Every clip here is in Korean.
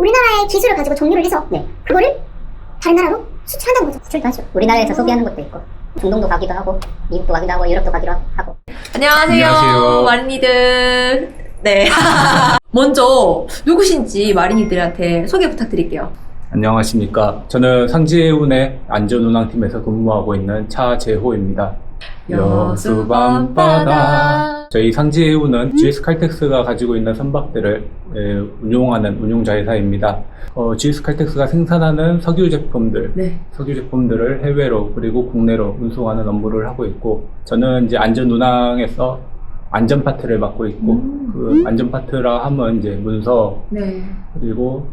우리나라의 기술을 가지고 정리를 해서 그거를 다른 나라로 수출한다는 거죠. 수출도 하죠. 우리나라에서 소비하는 것도 있고 중동도 가기도 하고 미국도 가기도 하고 유럽도 가기도 하고 안녕하세요. 안녕하세요. 마린이들. 네. 먼저 누구신지 마린이들한테 소개 부탁드릴게요. 안녕하십니까. 저는 상지해운의 안전운항팀에서 근무하고 있는 차재호입니다. 여수 밤바다. 저희 상지해운은 GS 칼텍스가 가지고 있는 선박들을 예, 운용하는 운용자 회사입니다. 어, GS 칼텍스가 생산하는 석유 제품들, 네. 석유 제품들을 해외로 그리고 국내로 운송하는 업무를 하고 있고, 저는 이제 안전 운항에서 안전 파트를 맡고 있고, 음. 그 안전 파트라 하면 이제 문서, 네. 그리고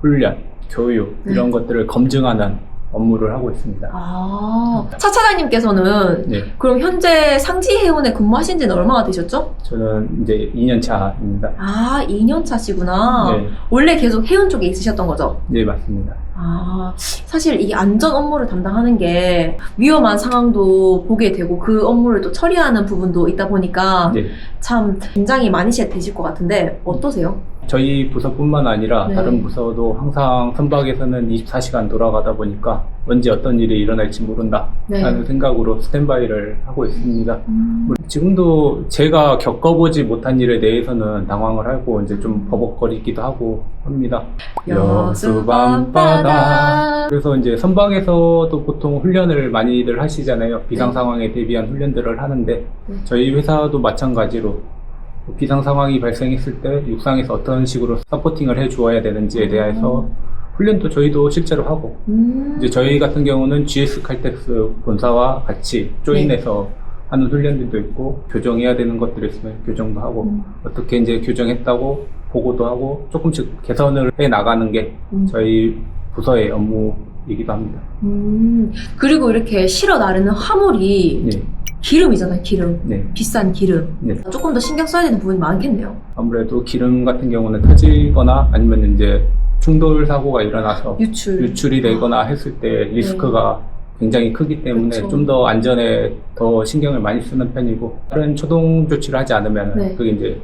훈련, 교육 네. 이런 것들을 검증하는 업무를 하고 있습니다. 아, 차 차장님께서는 네, 그럼 현재 상지 해운에 근무하신 지는 얼마나 되셨죠? 저는 이제 2년 차입니다. 아, 2년 차시구나. 네, 원래 계속 해운 쪽에 있으셨던 거죠? 네 맞습니다. 아, 사실 이 안전 업무를 담당하는 게 위험한 상황도 보게 되고 그 업무를 또 처리하는 부분도 있다 보니까 네, 참 굉장히 많이 되실 것 같은데 어떠세요? 저희 부서뿐만 아니라 네. 다른 부서도 항상 선박에서는 24시간 돌아가다 보니까 언제 어떤 일이 일어날지 모른다 네. 라는 생각으로 스탠바이를 하고 있습니다. 음, 지금도 제가 겪어보지 못한 일에 대해서는 당황을 하고 이제 좀 버벅거리기도 하고 합니다. 여수 밤바다. 그래서 이제 선박에서도 보통 훈련을 많이들 하시잖아요. 비상 네. 상황에 대비한 훈련들을 하는데 네. 저희 회사도 마찬가지로 비상 상황이 발생했을 때 육상에서 어떤 식으로 서포팅을 해 주어야 되는지에 대해서 훈련도 저희도 실제로 하고 음. 이제 저희 같은 경우는 GS 칼텍스 본사와 같이 조인해서 하는 훈련들도 있고 교정해야 되는 것들이 있으면 교정도 하고 음. 어떻게 이제 교정했다고 보고도 하고 조금씩 개선을 해 나가는 게 음. 저희 부서의 업무이기도 합니다. 음. 그리고 이렇게 실어 나르는 화물이 네, 기름이잖아요, 기름. 네, 비싼 기름. 네. 조금 더 신경 써야 되는 부분이 많겠네요. 아무래도 기름 같은 경우는 터지거나 아니면 이제 충돌 사고가 일어나서 유출. 유출이 되거나 했을 때 리스크가 굉장히 크기 때문에 그쵸. 좀 더 안전에 더 신경을 많이 쓰는 편이고 다른 초동 조치를 하지 않으면 네. 그게 이제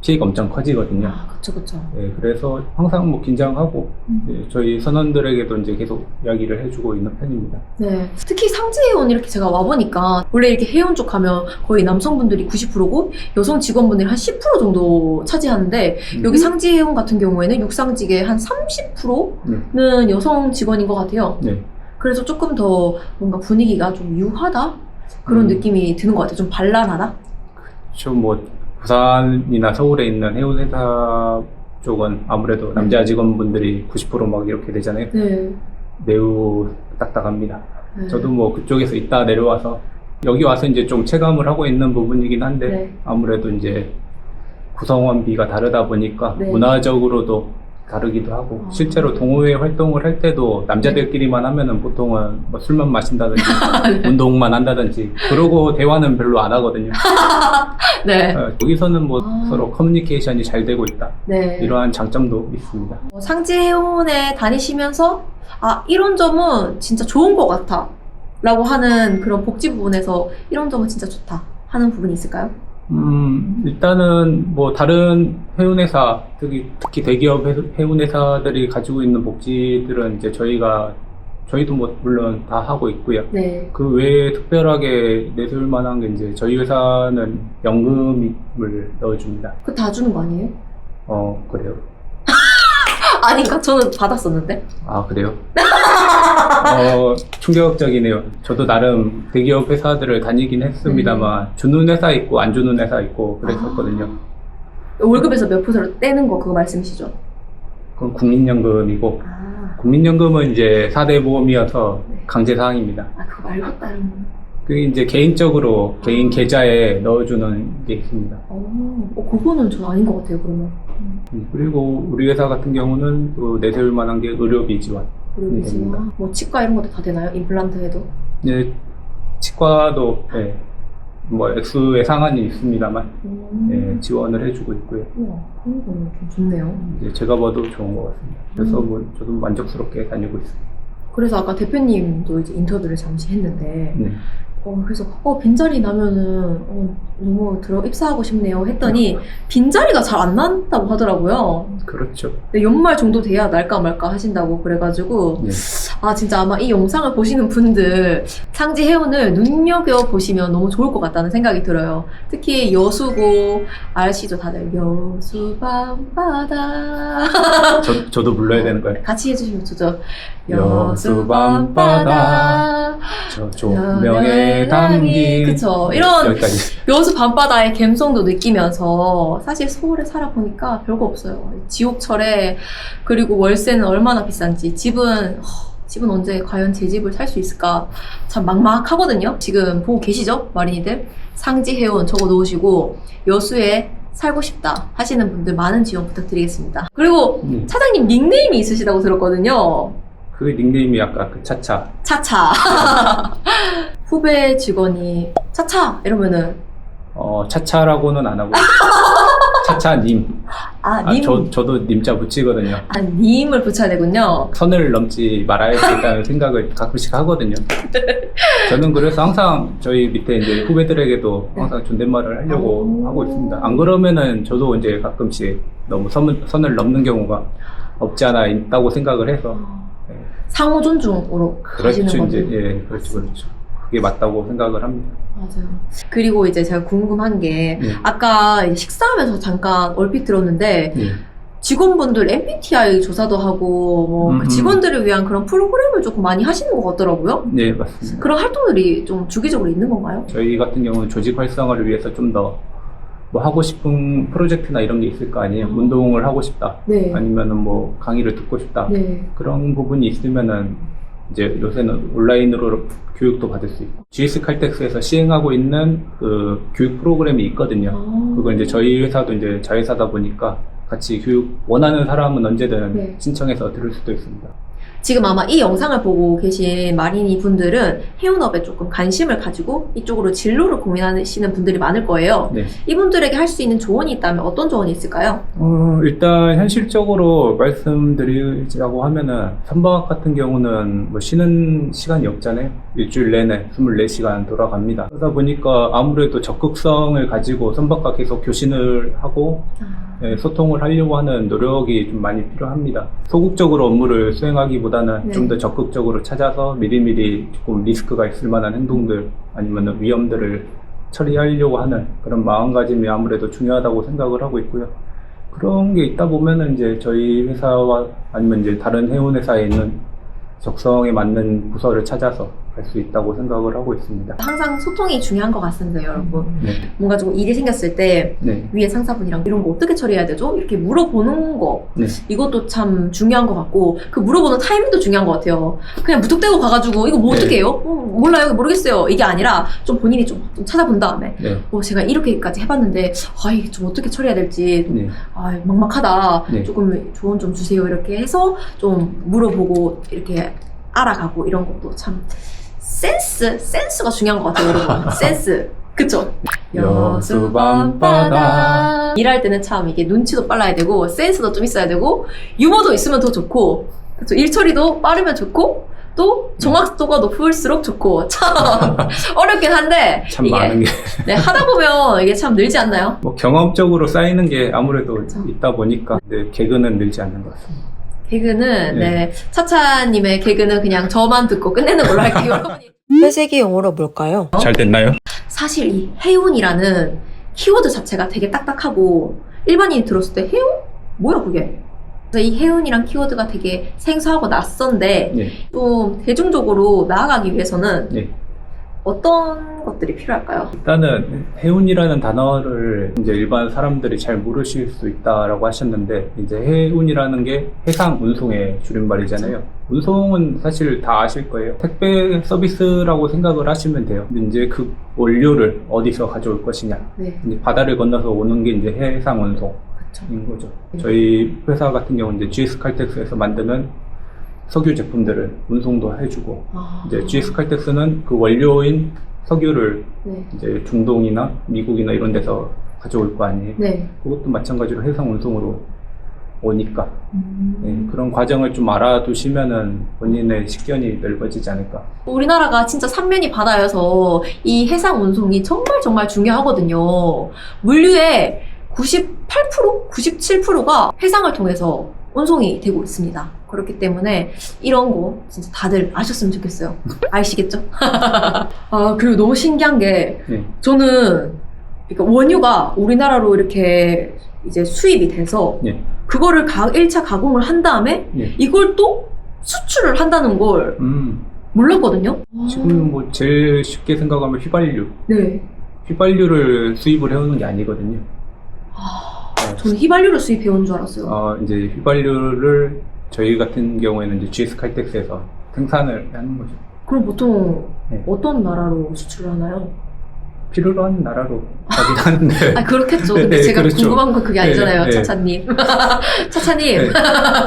피해가 엄청 커지거든요. 아, 그쵸, 그쵸. 네, 그래서 항상 뭐 긴장하고 음. 네, 저희 선원들에게도 이제 계속 이야기를 해주고 있는 편입니다. 네. 특히 상지해운 이렇게 제가 와보니까 원래 이렇게 해운 쪽 가면 거의 남성분들이 90%고 여성 직원분들이 한 10% 정도 차지하는데 음. 여기 상지해운 같은 경우에는 육상직의 한 30%는 네. 여성 직원인 것 같아요. 네, 그래서 조금 더 뭔가 분위기가 좀 유하다? 그런 음. 느낌이 드는 것 같아요. 좀 발랄하다? 좀뭐 부산이나 서울에 있는 해운회사 쪽은 아무래도 남자 직원분들이 90%막 이렇게 되잖아요. 네. 매우 딱딱합니다. 네. 저도 뭐 그쪽에서 있다 내려와서 여기 와서 이제 좀 체감을 하고 있는 부분이긴 한데 네. 아무래도 이제 구성원비가 다르다 보니까 네. 문화적으로도 다르기도 하고 아. 실제로 동호회 활동을 할 때도 남자들끼리만 하면은 보통은 뭐 술만 마신다든지 운동만 한다든지 그러고 대화는 별로 안 하거든요. 네. 어, 여기서는 뭐 아. 서로 커뮤니케이션이 잘 되고 있다 네. 이러한 장점도 있습니다. 어, 상지해운에 다니시면서 아 이런 점은 진짜 좋은 것 같아 라고 하는 그런 복지 부분에서 이런 점은 진짜 좋다 하는 부분이 있을까요? 음, 일단은 뭐 다른 해운회사, 특히, 특히 대기업 해- 해운회사들이 가지고 있는 복지들은 이제 저희가, 저희도 뭐 물론 다 하고 있고요. 네. 그 외에 특별하게 내세울 만한 게 이제 저희 회사는 연금을 넣어줍니다. 그거 다 주는 거 아니에요? 어, 그래요. 아닌가? 저는 받았었는데. 아, 그래요? 어, 충격적이네요. 저도 나름 대기업 회사들을 다니긴 했습니다만, 주는 회사 있고 안 주는 회사 있고 그랬었거든요. 월급에서 몇 퍼센트 떼는 거 그거 말씀이시죠? 그건 국민연금이고, 아, 국민연금은 이제 4대 보험이어서 네. 강제사항입니다. 아 그거 말고 다른 그게 이제 개인적으로 개인 계좌에 넣어주는 게 있습니다. 어, 어, 그거는 전 아닌 것 같아요, 그러면. 음, 그리고 우리 회사 같은 경우는 또 내세울 만한 게 의료비 지원. 의료비지나 됩니다. 뭐 치과 이런 것도 다 되나요? 임플란트 해도? 이제 치과도 예, 뭐 액수의 상한이 있습니다만 음. 예, 지원을 해주고 있고요. 우와, 그런 거는 좀 좋네요. 이제 제가 봐도 좋은 것 같습니다. 그래서 음. 뭐 저도 만족스럽게 다니고 있습니다. 그래서 아까 대표님도 이제 인터뷰를 잠시 했는데 네. 어, 그래서 어 빈자리 나면은 어, 너무 들어 입사하고 싶네요 했더니 빈자리가 잘 안 난다고 하더라고요. 그렇죠. 근데 연말 정도 돼야 날까 말까 하신다고 그래가지고 네. 아 진짜 아마 이 영상을 보시는 분들 상지 해운을 눈여겨 보시면 너무 좋을 것 같다는 생각이 들어요. 특히 여수고 아시죠 다들 여수 밤바다 저, 저도 불러야 되는 거예요. 같이 해주시면 좋죠. 여수 밤바다 저 조명에 담긴 그쵸 이런 여기까지. 여수 밤바다의 감성도 느끼면서 사실 서울에 살아보니까 별거 없어요. 지옥철에 그리고 월세는 얼마나 비싼지 집은 허, 집은 언제 과연 제 집을 살 수 있을까 참 막막하거든요. 지금 보고 계시죠 마린이들 상지 해운 적어 놓으시고 여수에 살고 싶다 하시는 분들 많은 지원 부탁드리겠습니다. 그리고 네. 차장님 닉네임이 있으시다고 들었거든요. 그 닉네임이 아까 그 차차. 차차 후배 직원이 차차 이러면은 어, 차차라고는 안 하고 차차님. 아 아, 님. 저, 저도 님자 붙이거든요. 아, 님을 붙여야 되군요. 선을 넘지 말아야겠다는 생각을 가끔씩 하거든요. 저는 그래서 항상 저희 밑에 이제 후배들에게도 항상 존댓말을 하려고 오. 하고 있습니다. 안 그러면은 저도 이제 가끔씩 너무 선, 선을 넘는 경우가 없지 않아 있다고 생각을 해서 네. 상호 존중으로 그렇죠 가시는 이제 거죠. 예 그렇죠 그렇죠 그게 맞다고 생각을 합니다. 맞아요. 그리고 이제 제가 궁금한 게 네. 아까 이제 식사하면서 잠깐 얼핏 들었는데 예. 직원분들 MBTI 조사도 하고 뭐그 음, 음. 직원들을 위한 그런 프로그램을 조금 많이 하시는 것 같더라고요. 네 맞습니다. 그런 활동들이 좀 주기적으로 있는 건가요? 저희 같은 경우는 조직 활성화를 위해서 좀 더 뭐 하고 싶은 프로젝트나 이런 게 있을 거 아니에요. 음. 운동을 하고 싶다. 네. 아니면은 뭐 강의를 듣고 싶다. 네. 그런 부분이 있으면은 이제 요새는 온라인으로 교육도 받을 수 있고 GS 칼텍스에서 시행하고 있는 그 교육 프로그램이 있거든요. 아. 그걸 이제 저희 회사도 이제 자회사다 보니까 같이 교육 원하는 사람은 언제든 네. 신청해서 들을 수도 있습니다. 지금 아마 이 영상을 보고 계신 마린이 분들은 해운업에 조금 관심을 가지고 이쪽으로 진로를 고민하시는 분들이 많을 거예요. 네. 이분들에게 할 수 있는 조언이 있다면 어떤 조언이 있을까요? 어, 일단 현실적으로 말씀드리자고 하면은 선방학 같은 경우는 뭐 쉬는 시간이 없잖아요. 일주일 내내 24시간 돌아갑니다. 그러다 보니까 아무래도 적극성을 가지고 선박과 계속 교신을 하고 예, 소통을 하려고 하는 노력이 좀 많이 필요합니다. 소극적으로 업무를 수행하기 보다는 네. 좀더 적극적으로 찾아서 미리미리 조금 리스크가 있을 만한 행동들 아니면 위험들을 처리하려고 하는 그런 마음가짐이 아무래도 중요하다고 생각을 하고 있고요. 그런 게 있다 보면은 이제 저희 회사와 아니면 이제 다른 해운 회사에 있는 적성에 맞는 부서를 찾아서 갈 수 있다고 생각을 하고 있습니다. 항상 소통이 중요한 것 같습니다, 여러분. 네, 뭔가 좀 일이 생겼을 때 네, 위에 상사분이랑 이런 거 어떻게 처리해야 되죠? 이렇게 물어보는 거 네. 이것도 참 중요한 것 같고 그 물어보는 타이밍도 중요한 것 같아요. 그냥 무턱대고 가가지고 이거 뭐 네. 어떻게 해요? 어, 몰라요, 모르겠어요. 이게 아니라 좀 본인이 좀, 좀 찾아본 다음에 네, 어, 제가 이렇게까지 해봤는데 아 이게 좀 어떻게 처리해야 될지 좀, 네. 아 막막하다. 네. 조금 조언 좀 주세요. 이렇게 해서 좀 물어보고 이렇게 알아가고 이런 것도 참 센스 센스가 중요한 것 같아요, 여러분. 센스. 그쵸? 여수 밤바다. 일할 때는 참 이게 눈치도 빨라야 되고 센스도 좀 있어야 되고 유머도 있으면 더 좋고 그쵸? 일 처리도 빠르면 좋고 또 정확도가 높을수록 좋고 참 어렵긴 한데 참 이게 많은 게 네, 하다 보면 이게 참 늘지 않나요? 뭐 경험적으로 쌓이는 게 아무래도 그렇죠. 있다 보니까 네, 개그는 늘지 않는 것 같습니다. 개그는 네. 네 차차님의 개그는 그냥 저만 듣고 끝내는 걸로 할게요 여러분이 회색이 영어로 뭘까요? 잘 됐나요? 사실 이 해운이라는 키워드 자체가 되게 딱딱하고 일반인이 들었을 때 해운? 뭐야 그게? 그래서 이 해운이란 키워드가 되게 생소하고 낯선데 네. 좀 대중적으로 나아가기 위해서는 네. 어떤 것들이 필요할까요? 일단은 해운이라는 단어를 이제 일반 사람들이 잘 모르실 수 있다라고 하셨는데 이제 해운이라는 게 해상 운송의 줄임말이잖아요. 운송은 사실 다 아실 거예요. 택배 서비스라고 생각을 하시면 돼요. 이제 그 원료를 어디서 가져올 것이냐. 네, 이제 바다를 건너서 오는 게 이제 해상 운송. 그렇죠. 인 거죠. 저희 회사 같은 경우는 이제 GS 칼텍스에서 만드는 석유 제품들을 운송도 해주고 아, 이제 GS 칼텍스는 그 원료인 석유를 네, 이제 중동이나 미국이나 이런 데서 가져올 거 아니에요. 네, 그것도 마찬가지로 해상 운송으로 오니까 네, 그런 과정을 좀 알아두시면은 본인의 식견이 넓어지지 않을까. 우리나라가 진짜 삼면이 바다여서 이 해상 운송이 정말 정말 중요하거든요. 물류의 98%? 97%가 해상을 통해서 운송이 되고 있습니다. 그렇기 때문에 이런 거 진짜 다들 아셨으면 좋겠어요. 아시겠죠? 아, 그리고 너무 신기한 게 네. 저는 그러니까 원유가 우리나라로 이렇게 이제 수입이 돼서 예. 그거를 가, 1차 가공을 한 다음에 예. 이걸 또 수출을 한다는 걸 음, 몰랐거든요. 지금 뭐 제일 쉽게 생각하면 휘발유. 네. 휘발유를 수입을 해오는 게 아니거든요. 아, 네. 저는 휘발유를 수입해 온 줄 알았어요. 어, 이제 휘발유를 저희 같은 경우에는 이제 GS 칼텍스에서 생산을 하는 거죠. 그럼 보통 네. 어떤 나라로 수출을 하나요? 필요로 하는 나라로 가긴 하는데. 아 그렇겠죠. 네, 근데 네, 제가 그렇죠. 궁금한 건 그게 네, 아니잖아요, 네. 차차님. 차차님. 네.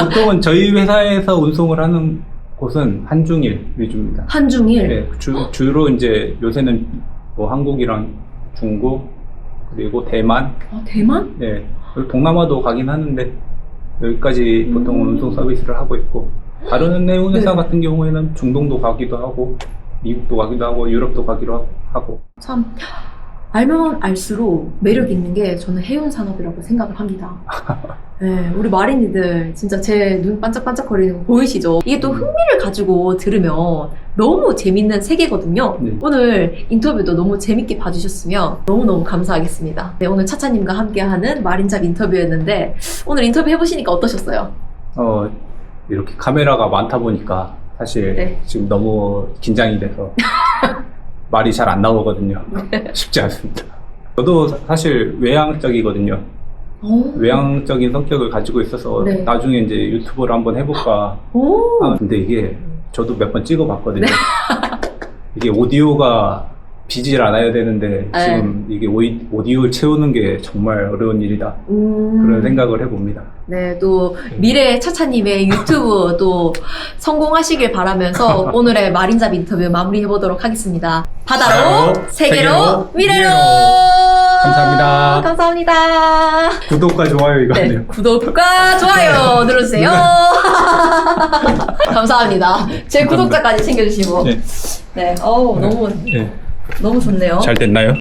보통은 저희 회사에서 운송을 하는 곳은 한중일 위주입니다. 한중일. 네, 주, 주로 이제 요새는 뭐 한국이랑 중국 그리고 대만, 아, 대만? 네, 그리고 동남아도 가긴 하는데 여기까지 보통 음. 운송 서비스를 하고 있고 다른 해운 회사 네. 같은 경우에는 중동도 가기도 하고 미국도 가기도 하고 유럽도 가기도 하고 참 알면 알수록 매력 있는 게 저는 해운 산업이라고 생각을 합니다. 네, 우리 마린이들 진짜 제 눈 반짝반짝거리는 거 보이시죠? 이게 또 흥미를 가지고 들으면 너무 재밌는 세계거든요. 네. 오늘 인터뷰도 너무 재밌게 봐주셨으면 너무너무 감사하겠습니다. 네, 오늘 차차님과 함께하는 마린잡 인터뷰였는데 오늘 인터뷰 해보시니까 어떠셨어요? 어, 이렇게 카메라가 많다 보니까 사실 네. 지금 너무 긴장이 돼서 말이 잘 안 나오거든요. 쉽지 않습니다. 저도 사- 사실 외향적이거든요. 오, 외향적인 성격을 가지고 있어서 네. 나중에 이제 유튜브를 한번 해볼까. 오, 아, 근데 이게 저도 몇 번 찍어봤거든요. 네. 이게 오디오가 비질 않아야 되는데 네. 지금 이게 오이, 오디오를 채우는 게 정말 어려운 일이다. 음. 그런 생각을 해봅니다. 네, 또 미래 차차님의 유튜브 또 성공하시길 바라면서 오늘의 마린잡 인터뷰 마무리해 보도록 하겠습니다. 바다로, 바다로, 세계로, 세계로, 미래로. 미래로. 감사합니다. 감사합니다. 구독과 좋아요 이거 네. 구독과 좋아요 눌러주세요. 감사합니다. 제 구독자까지 챙겨주시고. 네. 네, 어우, 너무, 네. 너무 좋네요. 잘 됐나요?